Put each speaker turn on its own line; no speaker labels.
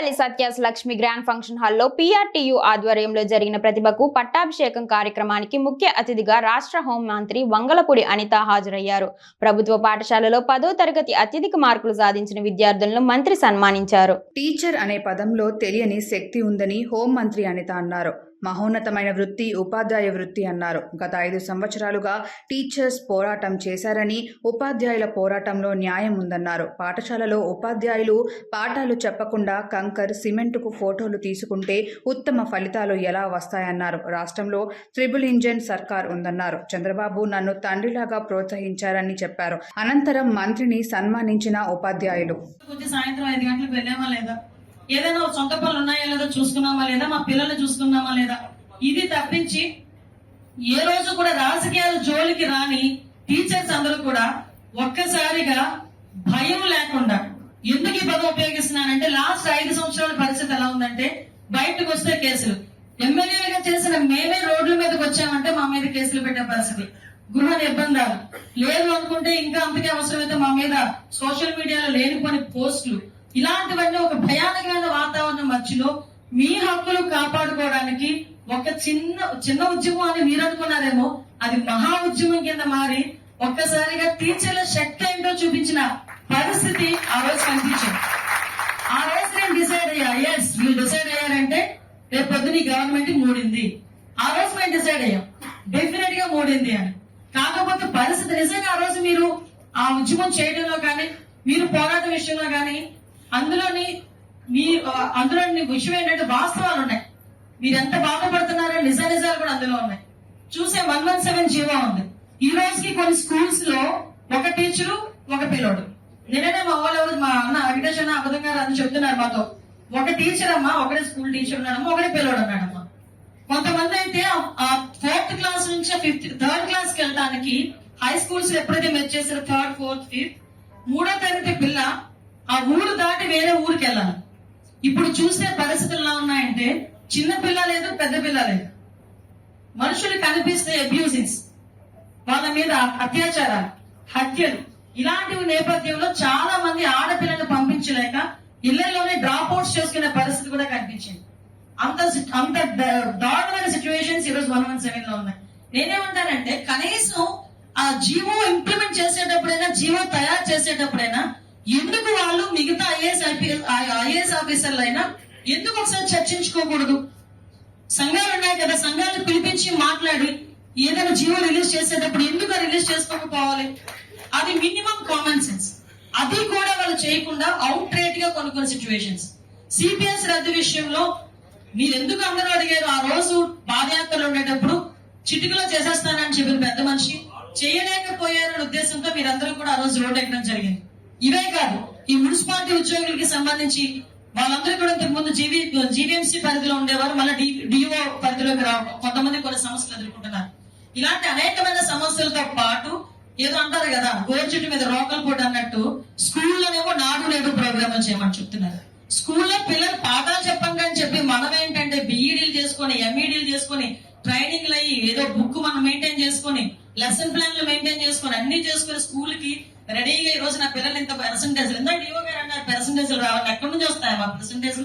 Tadepalli Satya's Lakshmi grand function హాల్లో PRTU ఆధ్వర్యంలో జరిగిన ప్రతిభకు పట్టాభిషేకం కార్యక్రమానికి ముఖ్య అతిథిగా రాష్ట్ర హోంమంత్రి వంగలపూడి అనిత హాజరయ్యారు. ప్రభుత్వ పాఠశాలలో పదో తరగతి అత్యధిక మార్కులు సాధించిన విద్యార్థులను మంత్రి సన్మానించారు.
టీచర్ అనే పదంలో తెలియని శక్తి ఉందని హోంమంత్రి అనిత అన్నారు. మహోన్నతమైన వృత్తి ఉపాధ్యాయ వృత్తి అన్నారు. గత ఐదు సంవత్సరాలుగా టీచర్స్ పోరాటం చేశారని ఉపాధ్యాయుల పోరాటంలో న్యాయం ఉందన్నారు. పాఠశాలలో ఉపాధ్యాయులు పాఠాలు చెప్పకుండా కంకర్ సిమెంటుకు ఫోటోలు తీసుకుంటే ఉత్తమ ఫలితాలు ఎలా వస్తాయన్నారు. రాష్ట్రంలో ట్రిబుల్ ఇంజన్ సర్కార్ ఉందన్నారు. చంద్రబాబు నన్ను తండ్రిలాగా ప్రోత్సహించారని చెప్పారు. అనంతరం మంత్రిని సన్మానించిన ఉపాధ్యాయులు.
సాయంత్రం ఐదు గంటలకు వెళ్ళామా లేదా? ఏదైనా సొంత పనులు ఉన్నాయా లేదో చూసుకున్నామా లేదా? మా పిల్లల్ని చూసుకున్నామా లేదా? ఇది తప్పించి ఏ రోజు కూడా రాజకీయాల జోలికి రాని టీచర్స్ అందరూ కూడా ఒక్కసారిగా భయం లేకుండా ఎందుకు ఈ పదం ఉపయోగిస్తున్నానంటే లాస్ట్ ఐదు సంవత్సరాల పరిస్థితి ఎలా ఉందంటే బయటకు వస్తే కేసులు. ఎమ్మెల్యేలుగా చేసిన మేమే రోడ్ల మీదకి వచ్చామంటే మా మీద కేసులు పెట్టే పరిస్థితి. గృహ నిర్బంధాలు. లేదు అనుకుంటే ఇంకా అంతకే అవసరమైతే మా మీద సోషల్ మీడియాలో లేనిపోని పోస్టులు. ఇలాంటివన్నీ ఒక భయానకమైన వాతావరణం మధ్యలో మీ హక్కులు కాపాడుకోవడానికి ఒక చిన్న చిన్న ఉద్యమం అని మీరు అనుకున్నారేమో అది మహా ఉద్యమం కింద మారి ఒక్కసారిగా టీచర్ల శక్తి ఏంటో చూపించిన పరిస్థితి ఆ రోజు కనిపించింది. ఆ రోజు నేను డిసైడ్ అయ్యా ఎస్ మీరు డిసైడ్ అయ్యారంటే రేపు పొద్దున ఈ గవర్నమెంట్ మూడింది. ఆ రోజు మేము డిసైడ్ అయ్యాం డెఫినెట్గా మూడింది అని. కాకపోతే పరిస్థితి నిజంగా ఆ రోజు మీరు ఆ ఉద్యమం చేయడంలో కానీ మీరు పోరాట విషయంలో కానీ అందులోని మీ అందులోని విషయం ఏంటంటే వాస్తవాలు ఉన్నాయి. మీరు ఎంత బాధపడుతున్నారో నిజ నిజాలు కూడా అందులో ఉన్నాయి. చూసే వన్ వన్ సెవెన్ జీవో ఉంది. ఈ రోజుకి కొన్ని స్కూల్స్లో ఒక టీచరు ఒక పిల్లోడు. నిన్ననే మా వాళ్ళు మా అన్న వెంకటేష్ అన్న అబద్ధం గారు అని చెప్తున్నారు మాతో. ఒక టీచర్ అమ్మా ఒకటే స్కూల్ టీచర్ ఉన్నాడమ్మా ఒకటే పిల్లోడు ఉన్నాడమ్మా. కొంతమంది అయితే ఆ ఫోర్త్ క్లాస్ నుంచి ఫిఫ్త్ థర్డ్ క్లాస్కి వెళ్ళడానికి హై స్కూల్స్ ఎప్పుడైతే మెచ్ చేశారో థర్డ్ ఫోర్త్ ఫిఫ్త్ మూడో తరగతి పిల్ల ఆ ఊరు దాటి వేరే ఊరికి వెళ్ళాలి. ఇప్పుడు చూసే పరిస్థితులు ఎలా ఉన్నాయంటే చిన్న పిల్ల లేదు పెద్ద పిల్ల లేదు. మనుషులు కనిపిస్తే అబ్యూజింగ్స్ వాళ్ళ మీద అత్యాచారాలు హత్యలు. ఇలాంటి నేపథ్యంలో చాలా మంది ఆడపిల్లలు పంపించలేక ఇళ్ళలోనే డ్రాప్ అవుట్స్ చేసుకునే పరిస్థితి కూడా కనిపించింది. అంత సి- అంత ద- దారుణమైన సిచ్యువేషన్స్ ఈరోజు వన్ వన్ సెవెన్లో ఉన్నాయి. నేనేమంటానంటే కనీసం ఆ జీవో ఇంప్లిమెంట్ చేసేటప్పుడైనా జీవో తయారు చేసేటప్పుడైనా ఎందుకు వాళ్ళు మిగతా ఐఏఎస్ ఐఏఎస్ ఆఫీసర్లు అయినా ఎందుకు ఒకసారి చర్చించుకోకూడదు? సంఘాలు ఉన్నాయి కదా సంఘాలు పిలిపించి మాట్లాడి ఏదైనా జీవో రిలీజ్ చేసేటప్పుడు ఎందుకు రిలీజ్ చేసుకోకపోవాలి? అది మినిమం కామన్ సెన్స్. అది కూడా వాళ్ళు చేయకుండా అవుట్ రేట్గా కొన్ని కొన్ని సిచ్యువేషన్స్ సిపిఎస్ రద్దు విషయంలో మీరు ఎందుకు అందరూ అడిగారు? ఆ రోజు పాదయాత్రలు ఉండేటప్పుడు చిటికలో చేసేస్తానని చెప్పిన పెద్ద మనిషి చేయలేకపోయారనే ఉద్దేశంతో మీరందరూ కూడా ఆ రోజు రోడ్ ఎక్కడం జరిగింది. ఇవే కాదు ఈ మున్సిపాలిటీ ఉద్యోగులకి సంబంధించి వాళ్ళందరూ కూడా ఇంతకు ముందు జీవీ జీవీఎంసీ పరిధిలో ఉండేవారు మళ్ళీ డిఓ పరిధిలోకి రావడం కొంతమంది కొన్ని సమస్యలు ఎదుర్కొంటున్నారు. ఇలాంటి అనేకమైన సమస్యలతో పాటు ఏదో అంటారు కదా గోర్చుట్టు మీద రోకల్ పోటీ అన్నట్టు స్కూల్లోనేమో నాడు నేడు ప్రోగ్రామ్ చేయమని చెప్తున్నారు. స్కూల్లో పిల్లలు పాఠాలు చెప్పండి అని చెప్పి మనం ఏంటంటే బీఈడీలు చేసుకొని ఎంఈడీలు చేసుకొని ట్రైనింగ్లు అయ్యి ఏదో బుక్ మనం మెయింటైన్ చేసుకొని లెసన్ ప్లాన్లు మెయింటైన్ చేసుకొని అన్ని చేసుకొని స్కూల్కి రెడీగా ఈ రోజు నా పిల్లలు ఇంత పర్సంటేజ్ ఎందుకంటే డిఓ గారు అన్నారు పర్సంటేజ్ రావాలి. ఎక్కడి నుంచి వస్తాయి మా పర్సంటేజ్